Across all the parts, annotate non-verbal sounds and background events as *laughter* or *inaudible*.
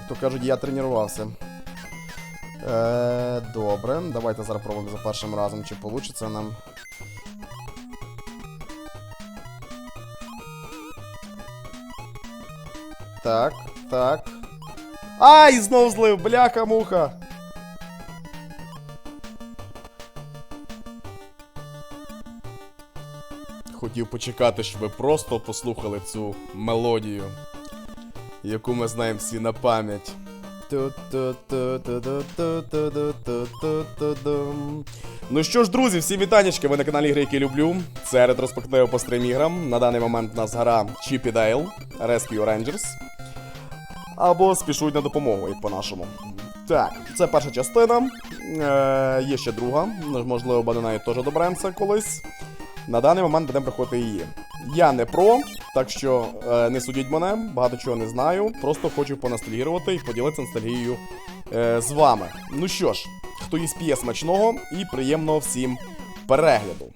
Як то кажуть, я тренувався. Е, добре, давайте зараз пробуємо за першим разом, чи вийде нам. Так, так. Ай, знов злив, бляха-муха. Хотів почекати, щоб ви просто послухали цю мелодію, яку ми знаємо всі на пам'ять. Ну що ж, друзі, всі вітанечки! ви на каналі Гри, які люблю. Це ретроспектива по стріміграм. На даний момент у нас гра Chippy Dale, Rescue Rangers. Або спішують на допомогу, як по-нашому. Так, це перша частина. Е, Є ще друга. Можливо, до неї теж доберемося колись. На даний момент будемо проходити її. Я не про, так що е, не судіть мене, багато чого не знаю. Просто хочу поностальгірувати і поділитися ностальгією е, з вами. Ну що ж, хто їсть п'є смачного і приємного всім перегляду.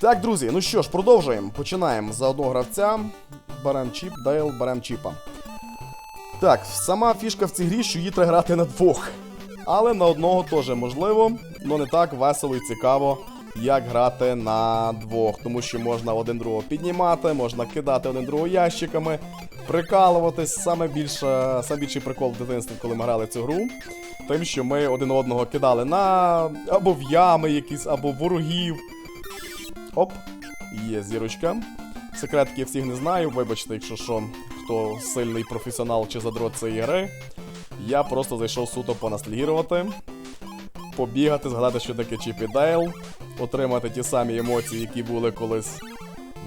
Так, друзі, ну що ж, продовжуємо. Починаємо за одного гравця. Берем чіп, Дейл, берем чіпа. Так, сама фішка в цій грі, що її треба грати на двох. Але на одного теж можливо, але не так весело і цікаво, як грати на двох. Тому що можна один другого піднімати, можна кидати один другого ящиками, прикалуватись. Саме більше, саме більший прикол в дитинстві, коли ми грали цю гру. Тим, що ми один одного кидали на або в ями якісь, або ворогів. Оп, є зірочка. Секретки я всіх не знаю, вибачте, якщо що, хто сильний професіонал чи задрот цієї гри. Я просто зайшов суто поностальгірувати, побігати, згадати, що таке Чіп і Дейл, отримати ті самі емоції, які були колись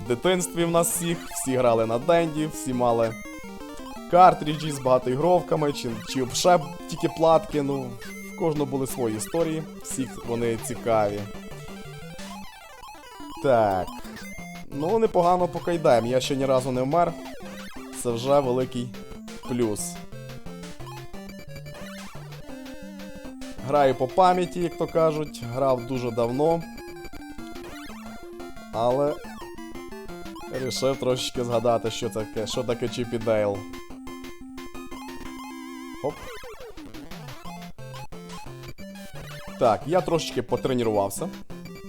в дитинстві в нас всіх. Всі грали на Денді, всі мали картриджі з багатоігровками, чи, чи ще тільки платки. Ну, в кожного були свої історії, всіх вони цікаві. Так. Ну, непогано поки йдемо. Я ще ні разу не вмер. Це вже великий плюс. Граю по пам'яті, як то кажуть. Грав дуже давно. Але. Рішив трошечки згадати, що таке, що таке Чіп і Дейл. Хоп. Так, я трошечки потренувався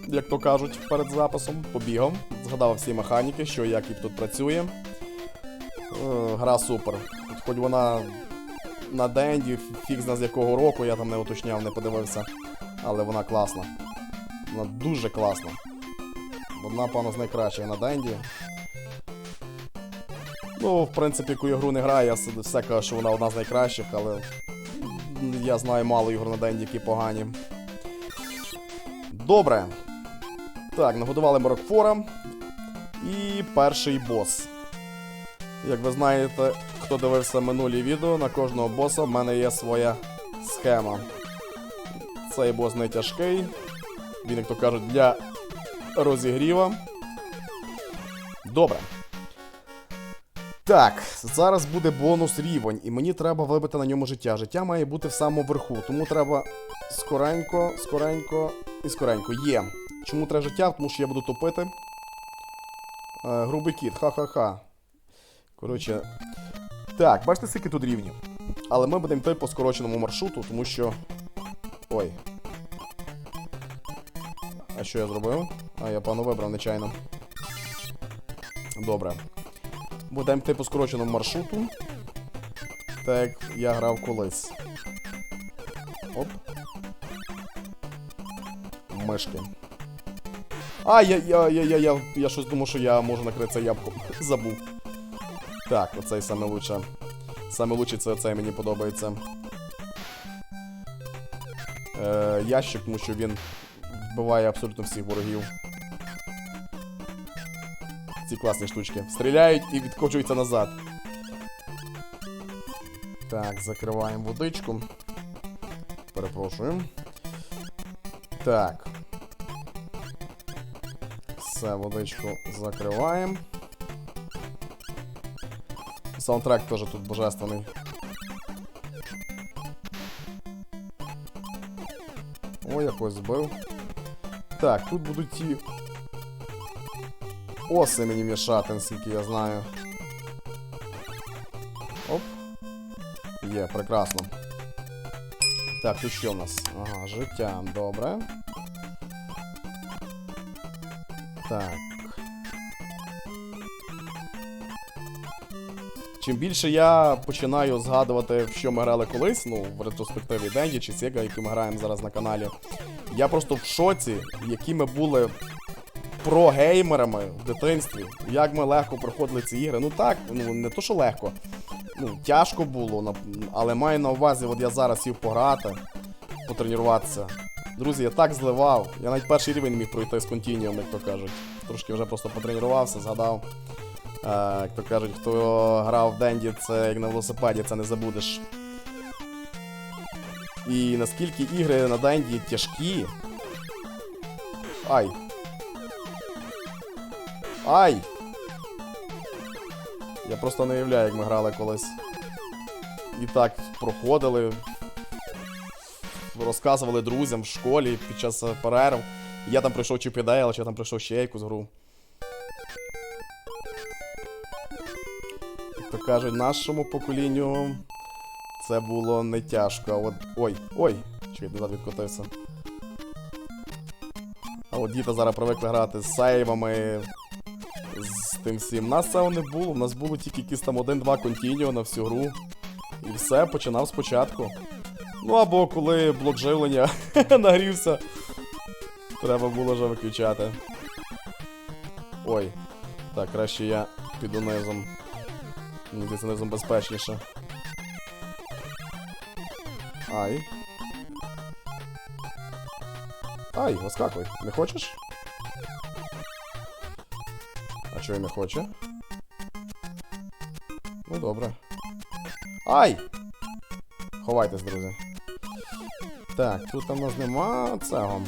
як то кажуть, перед записом, побігав, згадав всі механіки, що як і тут працює. Е, гра супер. Хоч вона на денді, фіг з якого року, я там не уточняв, не подивився. Але вона класна. Вона дуже класна. Одна, певно, з найкращих на денді. Ну, в принципі, яку ігру не граю, я все кажу, що вона одна з найкращих, але я знаю мало ігор на денді, які погані. Добре. Так, нагодували ми Рокфора. І перший бос. Як ви знаєте, хто дивився минулі відео, на кожного боса в мене є своя схема. Цей бос не тяжкий. Він, як то кажуть, для розігріва. Добре. Так, зараз буде бонус рівень, і мені треба вибити на ньому життя. Життя має бути в самому верху, тому треба скоренько, скоренько і скоренько. Є. Чому треба життя? Тому що я буду топити. Е, грубий кіт, ха-ха-ха. Коротше. Так, бачите, скільки тут рівнів. Але ми будемо йти по скороченому маршруту, тому що. Ой. А що я зробив? А, я пану вибрав нечайно. Добре. Будемо йти по скороченому маршруту. Так, я грав колись. Оп. Мишки. А, я я, я, я, я, я щось думав, що я можу накрити це ябком. *laughs* Забув. Так, оцей саме лучше. Саме лучше це оцей мені подобається. Е, ящик, тому що він вбиває абсолютно всіх ворогів. Ці класні штучки. Стріляють і відкочуються назад. Так, закриваємо водичку. Перепрошую. Так. Все, водичку закриваємо. Саундтрек теж тут божественний. О, якось збив. Так, тут будуть ті оси мені мішати, наскільки я знаю. Оп. Є, прекрасно. Так, тут що в нас? Ага, життя, добре. Так. Чим більше я починаю згадувати, в що ми грали колись, ну, в ретроспективі Денді чи Sega, які ми граємо зараз на каналі, я просто в шоці, які ми були прогеймерами в дитинстві, як ми легко проходили ці ігри. Ну так, ну не то, що легко. Ну, тяжко було, але маю на увазі, от я зараз сів пограти, потренуватися. Друзі, я так зливав. Я навіть перший рівень міг пройти з контініум, як то кажуть. Трошки вже просто потренувався, згадав. Як то кажуть, хто грав в Денді, це як на велосипеді, це не забудеш. І наскільки ігри на Денді тяжкі. Ай. Ай! Я просто не уявляю, як ми грали колись. І так проходили. Розказували друзям в школі під час перерв. Я там прийшов чи підейл, чи я там прийшов ще якусь гру. То кажуть, нашому поколінню це було не тяжко. А от. Ой, ой! Чекай, назад відкотився. А от діти зараз привикли грати з сейвами, з тим всім. У нас цього не було, у нас було тільки якісь там один-два контініо на всю гру. І все, починав спочатку. Ну або коли блок живлення *laughs* нагрівся, треба було вже виключати. Ой. Так, краще я піду низом. Мені здається, низом безпечніше. Ай. Ай, вискакуй. Не хочеш? А чого не хоче? Ну добре. Ай! Ховайтесь, друзі. Так, тут у нас нема цього.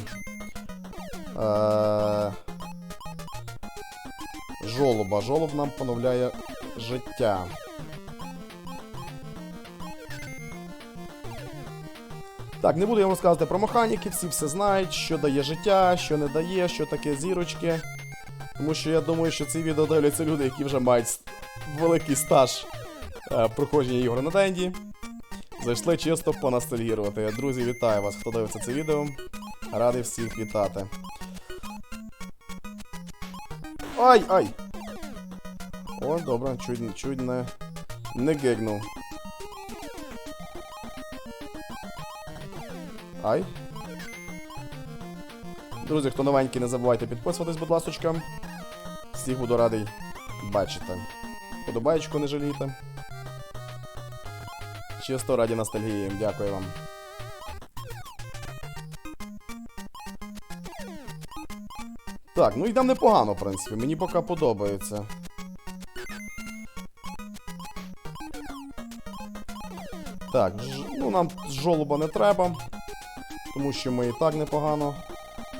Е... Жолоба. Жолоб нам поновляє життя. Так, не буду я вам розказувати про механіки, всі все знають, що дає життя, що не дає, що таке зірочки. Тому що я думаю, що ці відео дивляться люди, які вже мають великий стаж е, проходження ігор на Денді. Зайшли чисто поностальгірувати. Друзі, вітаю вас, хто дивиться це відео. Радий всіх вітати. Ай, ай! Добре, чуть, чуть не, гигнув. Ай. Друзі, хто новенький, не забувайте підписуватись, будь ласочка. Всіх буду радий бачити. Подобаєчку не жалійте. Чисто раді ностальгії. Дякую вам. Так, ну йдемо непогано, в принципі. Мені поки подобається. Так, ну нам жолоба не треба, тому що ми і так непогано.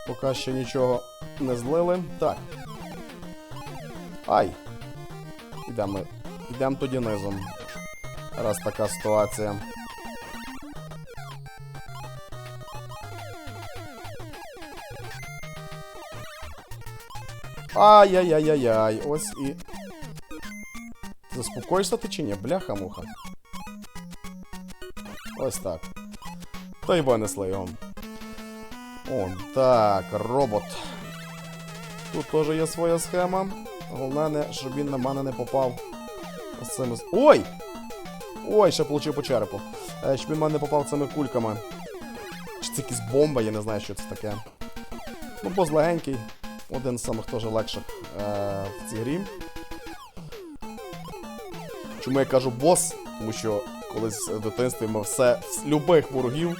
Поки ще нічого не злили. Так. Ай! Ідемо. Йдемо тоді низом. Раз така ситуація. Ай-яй-яй-яй-яй. Ось і. Заспокоїшся ти чи ні? Бляха-муха. Ось так. Та й винесли його. О, так, робот. Тут теж є своя схема. Головне, не, щоб він на мене не попав. Цими... Ой! Ой, ще получив по черепу. Е, щоб він мене не попав цими кульками. Чи це якась бомба, я не знаю, що це таке. Ну, бос легенький. Один з самих теж легших е, в цій грі. Чому я кажу бос? Тому що колись в дитинстві ми все, любих ворогів,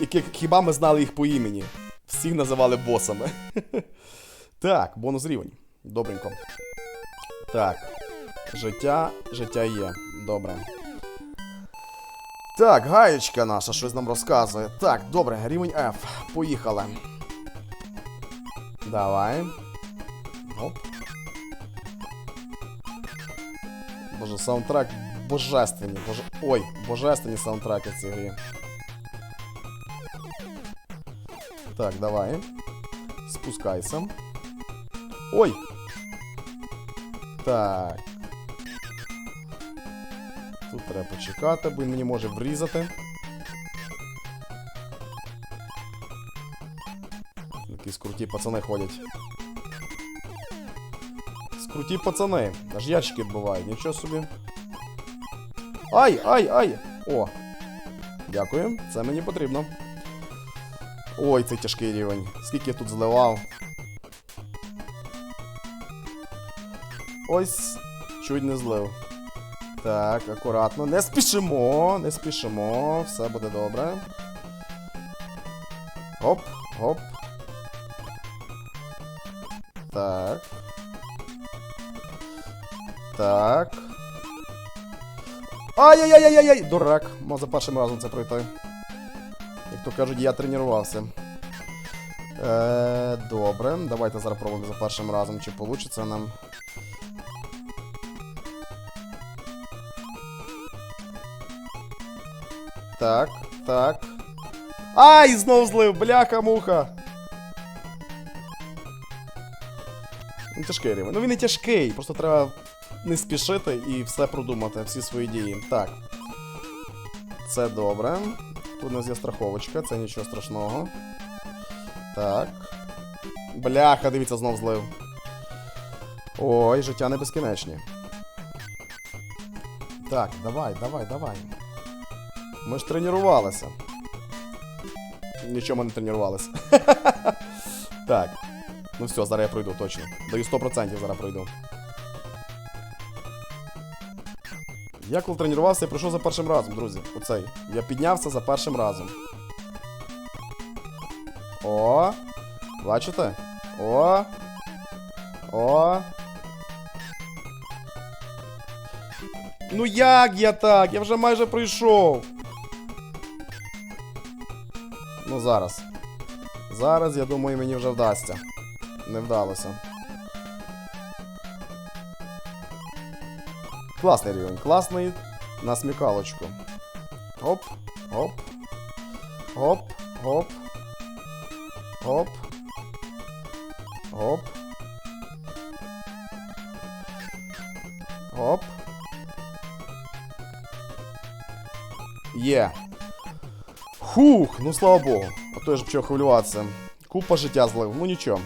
яких хіба ми знали їх по імені. Всіх називали босами. *laughs* так, бонус рівень. Добренько. Так. Життя, життя є. Добре. Так, гаєчка наша щось нам розказує. Так, добре, рівень F. Поїхали. Давай. Оп. Боже, саундтрек божественні. Боже... Ой, божественні саундтреки в цій грі. Так, давай. Спускайся. Ой! Так. Тут треба почекати, бо він мені може врізати. Якісь круті пацани ходять. Скруті пацани. Аж ящики бувають, нічого собі. Ай, ай, ай! О! Дякую, це мені потрібно. Ой, це тяжкий рівень. Скільки я тут зливав. Ось, чуть не злив. Так, акуратно. Не спішимо, не спішимо, все буде добре. Гоп, гоп. Так. Так. Ай-яй-яй-яй-яй! Дурак, мав за першим разом це пройти. Як то кажуть, я тренувався. Е, добре, давайте зараз пробуємо за першим разом, чи вийде нам. Так, так. Ай, знов злив, бляха-муха. Він тяжкий рівень. Ну він не тяжкий, просто треба не спішити і все продумати, всі свої дії. Так. Це добре. Тут у нас є страховочка, це нічого страшного. Так. Бляха, дивіться, знов злив. Ой, життя не безкінечні. Так, давай, давай, давай. Ми ж тренувалися. Нічого ми не тренувалися. *laughs* так. Ну все, зараз я пройду точно. Даю 100% зараз пройду. Я коли тренувався, я пройшов за першим разом, друзі. Оцей. Я піднявся за першим разом. О! Бачите? О! О! Ну як я так? Я вже майже пройшов. Ну зараз. Зараз, я думаю, мені вже вдасться. Не вдалося. Класний рівень, класний на смікалочку. Оп, оп. Оп, оп. Оп. Оп. Оп. Є. Хух, ну слава Богу. А то я ж почав хвилюватися. Купа життя злив, ну нічого.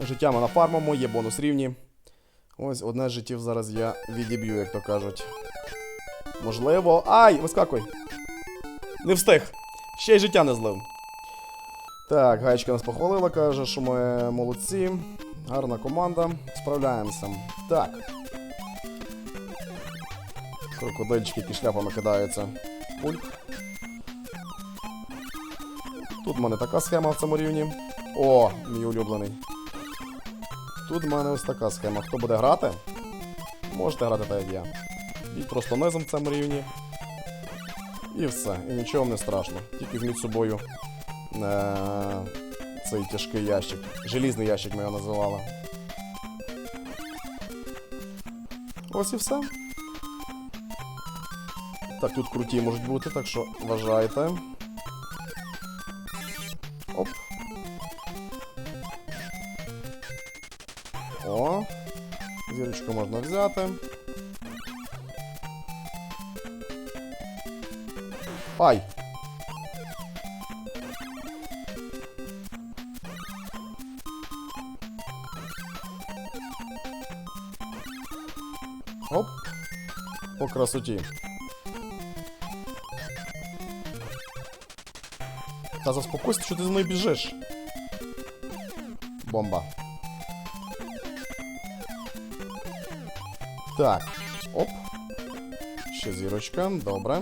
Життя ми нафармимо, є бонус рівні. Ось одне з життів зараз я відіб'ю, як то кажуть. Можливо. Ай! Вискакуй! Не встиг! Ще й життя не злив. Так, гаєчка нас похвалила, каже, що ми молодці. Гарна команда. Справляємося. Так. Крокодильчики, які шляпами кидаються. Пульк. Тут в мене така схема в цьому рівні. О, мій улюблений. Тут в мене ось така схема. Хто буде грати? Можете грати так, як я. І просто низом в цьому рівні. І все. І нічого не страшно. Тільки візьміть з собою е- цей тяжкий ящик. Желізний ящик ми його називали. Ось і все. Так, тут круті можуть бути, так що вважайте. Зірочку можна взяти. Ай! Оп! По красоті. Та заспокойся, що ти за мною біжиш. Бомба. Так. Оп. Ще зірочка, добре.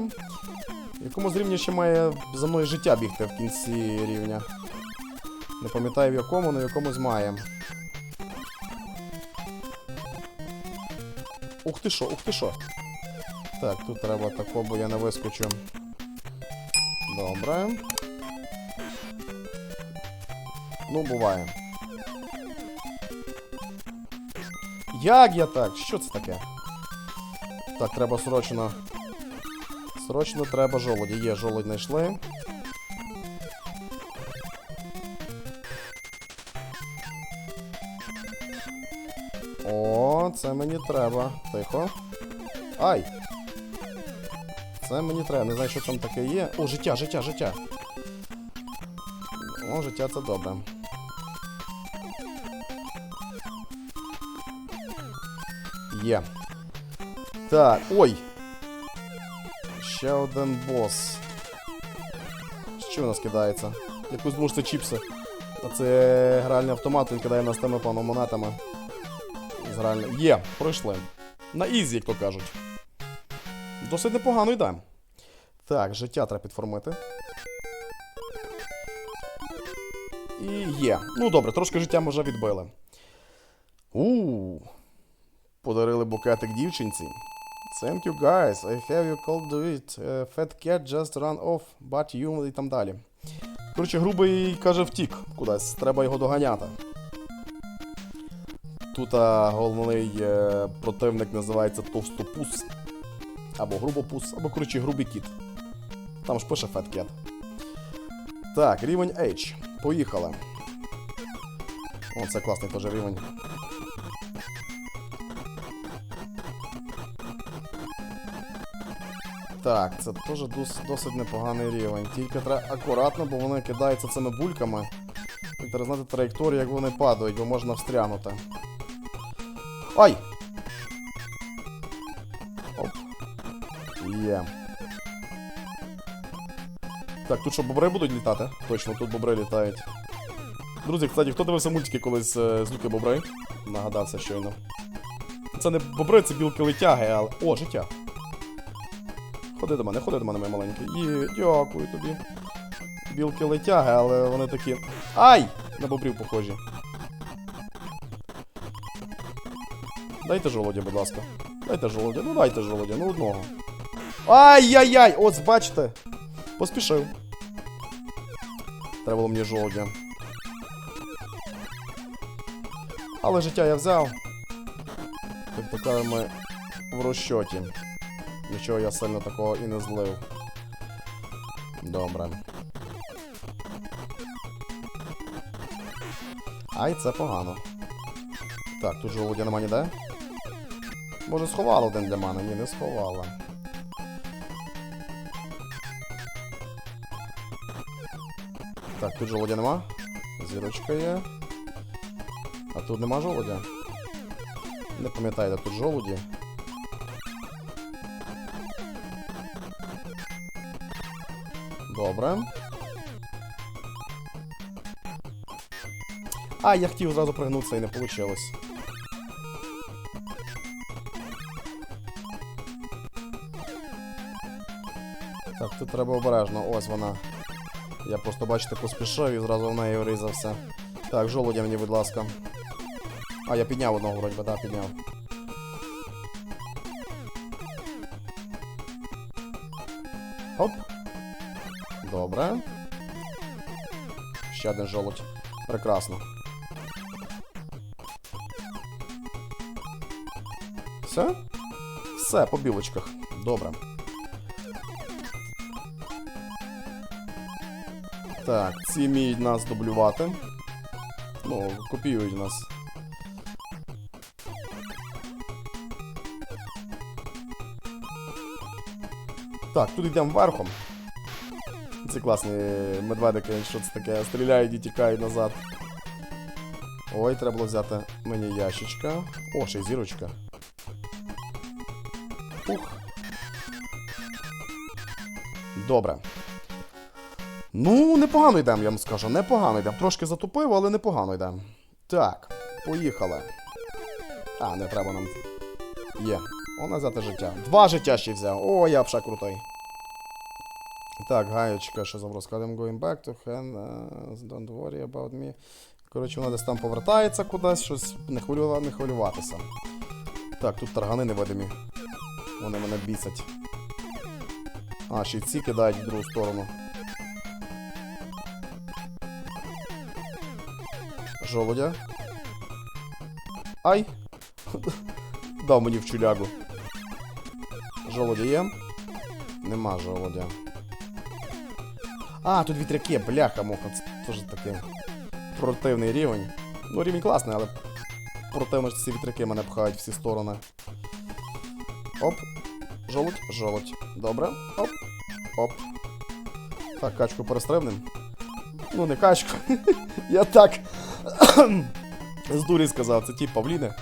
Якому з рівня ще має за мною життя бігти в кінці рівня. Не пам'ятаю в якому, але в якомусь має. Ух ти що, ух ти що. Так, тут треба тако, бо я не вискочу. Добре. Ну, буває. Як я так? Що це таке? Так, треба срочно. Срочно треба жолоді. Є, жолодь знайшли. О, це мені треба. Тихо. Ай! Це мені треба. Не знаю, що там таке є. О, життя, життя, життя. О, життя це добре. Є. Так, ой. Ще один бос. Що у нас кидається? Якусь думаю, це чіпси. А це гральний автомат, він кидає нас тими пану монетами. З гральним. Є, пройшли. На ізі, як то кажуть. Досить непогано йде. Так, життя треба підформити. І є. Ну добре, трошки життя ми вже відбили. У. Подарили букетик дівчинці. Thank you guys. I have you called do it. Uh, fat cat just run off, but you і там далі. Коротше, грубий каже втік кудись. Треба його доганяти. Тут а, головний е, противник називається Товстопус. Або грубопус, або, коротше, грубий кіт. Там ж пише Fat Cat. Так, рівень H. Поїхали. О, це класний теж рівень. Так, це теж дос, досить непоганий рівень. Тільки треба акуратно, бо вони кидаються цими бульками. І треба знати траєкторію, як вони падають, бо можна встрянути. Ай! Оп. Є. Так, тут що, бобри будуть літати? Точно, тут бобри літають. Друзі, кстати, хто дивився мультики колись е, з Люки Бобри? Нагадався щойно. Це не бобри, це білки летяги, але. О, життя. Ходи до мене, ходи до мене, моя маленький. Є, дякую тобі. Білки летяги, але вони такі. Ай! На бобрів похожі. Дайте жолодя, будь ласка. Дайте жолодя, ну дайте жолодя, ну одного. Ай-яй-яй! От, бачите. Поспішив. Треба було мені жолодя. Але життя я взяв. Як то в розчоті. Нічого я сильно такого і не злив. Добре. Ай, це погано. Так, тут жолудя нема ніде. Може сховала один для мене? Ні, не сховала. Так, тут жолудя нема. Зірочка є. А тут нема жолудя? Не пам'ятаю, де тут жолуді. Добре. А, я хотів зразу пригнутися і не вийшло. Так, тут треба обережно. Ось вона. Я просто, бачите, поспішив і зразу в неї врізався. Так, жолудя мені, будь ласка. А, я підняв одного, вроді так, підняв. Добре. Ще один жолудь. Прекрасно. Все? Все, по білочках. Добре. Так, ці вміють нас дублювати. Ну, копіюють нас. Так, тут йдемо верхом. Це класні медведики, що це таке, стріляють і тікають назад. Ой, треба було взяти мені ящичка. О, ще й зірочка. Ух. Добре. Ну, непогано йдемо, я вам скажу. Непогано йдемо. Трошки затупив, але непогано йдемо. Так, поїхали. А, не треба нам. Є. О, взяти життя. Два життя ще взяв. О, я вже крутий. Так, гаєчка, що там розказуємо. Going back to hand. uh, don't worry about me. Коротше, вона десь там повертається кудись, щось не, хвилюва, не хвилюватися. Так, тут таргани невидимі. Вони мене бісять. А, ще й ці кидають в другу сторону. Жолудя. Ай! *laughs* Дав мені в чулягу. Жолудя є? Нема жолудя. А, тут вітряки, бляха, муха, це теж такий противний рівень. Ну, рівень класний, але противно, що ці вітряки мене пхають всі сторони. Оп. Жолудь, жолудь. Добре. Оп. Оп. Так, качку перестрибнем. Ну, не качку. *laughs* Я так. *coughs* З дурі сказав, це ті павліни.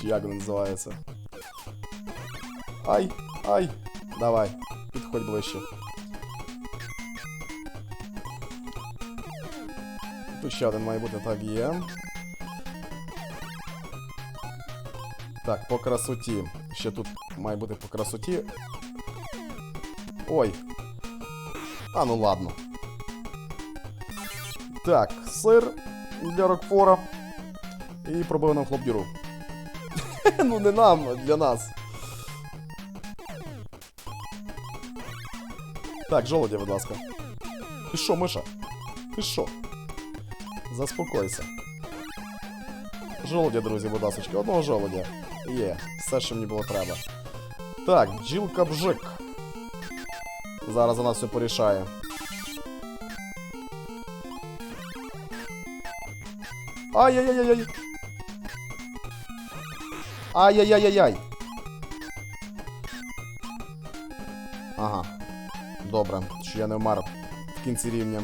Чи як він називається? Ай, ай. Давай, підходь ближче. Тут ще один має бути, так є. Так, по красоті. Ще тут має бути по красоті. Ой. А ну ладно. Так, сир для Рокфора. І пробив нам хлопдюру. *laughs* ну не нам, а для нас. Так, жолодя, будь ласка. Ти що, Миша? Ти що? Заспокойся. Жолодя, друзі, будь ласка, одного жолодя. Є, все, що мені було треба. Так, бджілка бжик. Зараз вона все порішає. Ай-яй-яй-яй! Ай-яй-яй-яй-яй! Ага. Добре, що я не вмер в кінці рівня.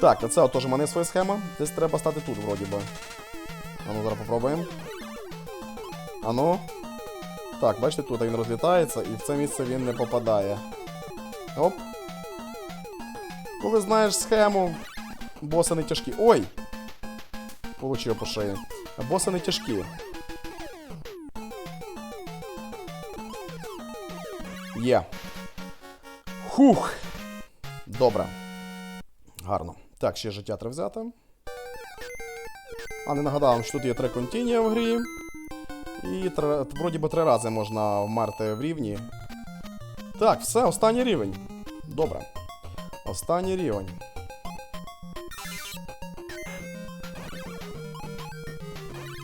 Так, оце от теж мене своя схема. Десь треба стати тут, вроді би. А ну, зараз попробуємо. Ану. Так, бачите, тут він розлітається, і в це місце він не попадає. Оп. Коли знаєш схему, боси не тяжкі. Ой! Получив по шиї. А боси не тяжкі. Є. Хух. Добре. Гарно. Так, ще життя треба взяти. А, не нагадав, вам, що тут є три континія в грі. І три, вроді би три рази можна вмерти в рівні. Так, все, останній рівень. Добре. Останній рівень.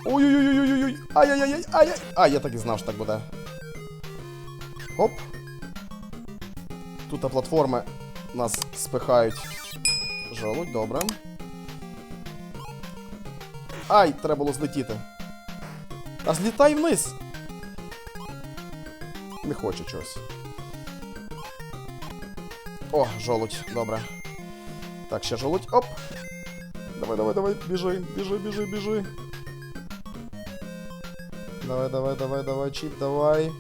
Ой-ой-ой-ой-ой! Ай-яй-яй-яй! Ай-яй! А, я так і знав, що так буде. Хоп. Тут платформи нас спихають. Жолудь, добре. Ай, треба було злетіти. А злітай вниз. Не хоче чогось. О, жолудь, добре. Так, ще жолудь. Оп. Давай, давай, давай, біжи, біжи, біжи, біжи. Давай, давай, давай, давай, чіп, давай.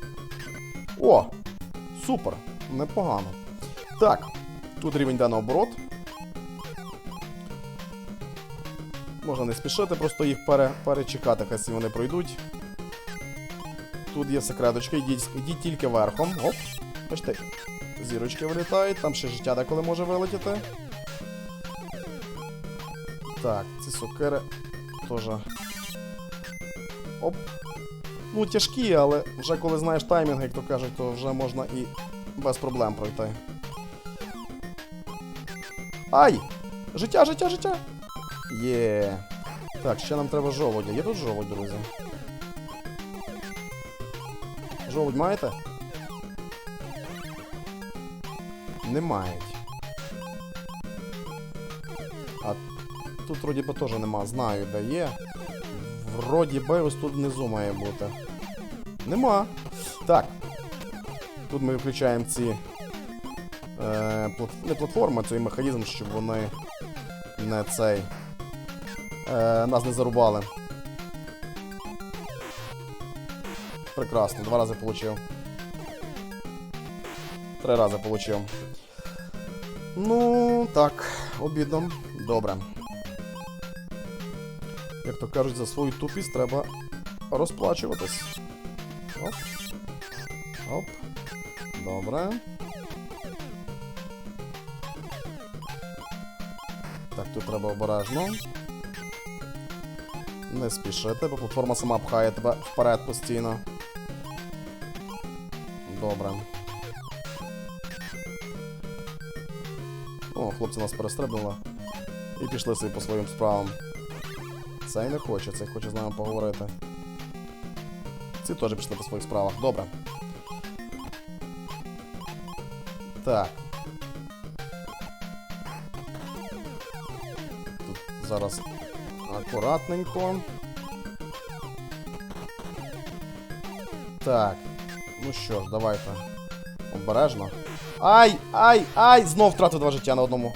О! Супер! Непогано. Так, тут рівень йде наоборот. Можна не спішити, просто їх пере, перечекати, хай вони пройдуть. Тут є секреточка, йдіть, йдіть тільки верхом. Оп. Бачите, зірочки вилітають, там ще життя деколи може вилетіти. Так, ці сокири теж. Оп. Ну, тяжкі, але вже коли знаєш таймінг, як то кажуть, то вже можна і без проблем пройти. Ай! Життя, життя, життя! Є. Так, ще нам треба жолудя. Є тут жолудь, друзі? Жолудь маєте? Не мають. А тут вроді би теж нема, знаю, де є. Вроді би ось тут внизу має бути. Нема. Так. Тут ми включаємо ці. Е, плат... Не платформи, а цей механізм, щоб вони не цей. Е, нас не зарубали. Прекрасно, два рази получив. Три рази получив. Ну, так, обідно. Добре. Як то кажуть, за свою тупість треба розплачуватись. Оп. Оп. Добре. Так, тут треба обережно. Не спішити, бо платформа сама пхає тебе вперед постійно. Добре. О, хлопці нас перестрибнули. І пішли собі по своїм справам. Цей не хоче, цей хоче з нами поговорити. Ці теж пішли по своїх справах. Добре. Так. Тут зараз Аккуратненько. Так. Ну що ж, давайте. Обережно. Ай! Ай! Ай! Знов втратив два життя на одному.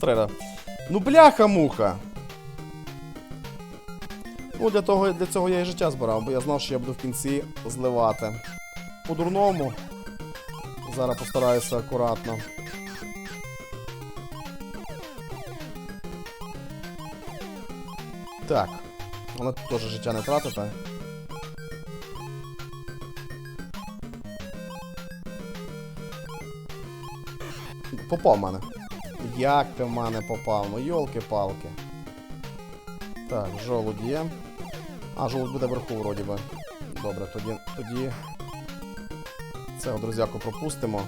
Треба. Ну, бляха-муха! Ну, для того, для цього я і життя збирав, бо я знав, що я буду в кінці зливати. По-дурному. Зараз постараюся акуратно. Так. Вона тут теж життя не тратите. Попав в мене. Як ти в мене попав? Ну йолки-палки. Так, жолудь є. А, жолудь буде вверху, вроді би. Добре, тоді. тоді. Цього друзяку пропустимо.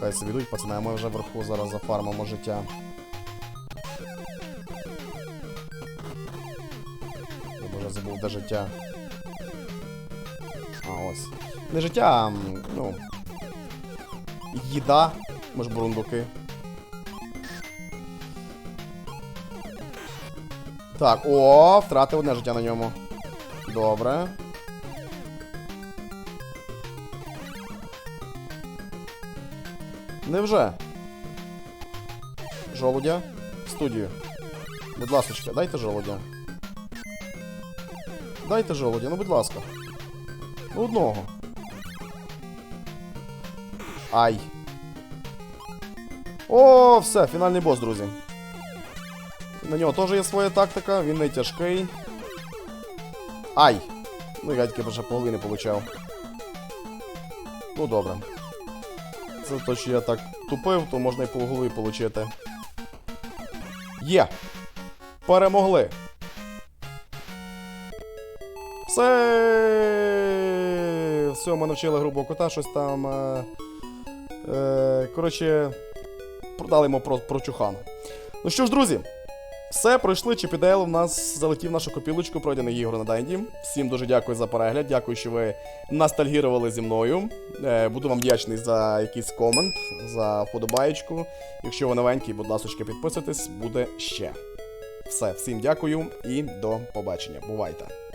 Хай собі йдуть, пацани, а ми вже вверху зараз зафармимо життя. Життя. А, ось. Не життя, а, ну. Їда. Ми ж бурундуки. Так, о, втратив одне життя на ньому. Добре. Невже? Жолудя? В студію. Будь ласочка, дайте жолудя. Дайте жолудя, ну будь ласка. Ну, Одного. Ай. О, все, фінальний бос, друзі. На нього теж є своя тактика, він не тяжкий. Ай! Ну, я тільки вже половини получав. Ну добре. Це то, що я так тупив, то можна і по голові получити. Є! Перемогли! Все! Все, ми навчили грубого кота, щось там. Е... Е... Коротше, продали йому про, про чухану. Ну що ж, друзі, все, пройшли. Чіпідейл у нас залетів нашу копілочку, пройдений ігор на Денді. Всім дуже дякую за перегляд. Дякую, що ви ностальгірували зі мною. Е, буду вам вдячний за якийсь комент, за вподобаєчку. Якщо ви новенький, будь ласка, підписуйтесь, буде ще. Все, всім дякую і до побачення. Бувайте!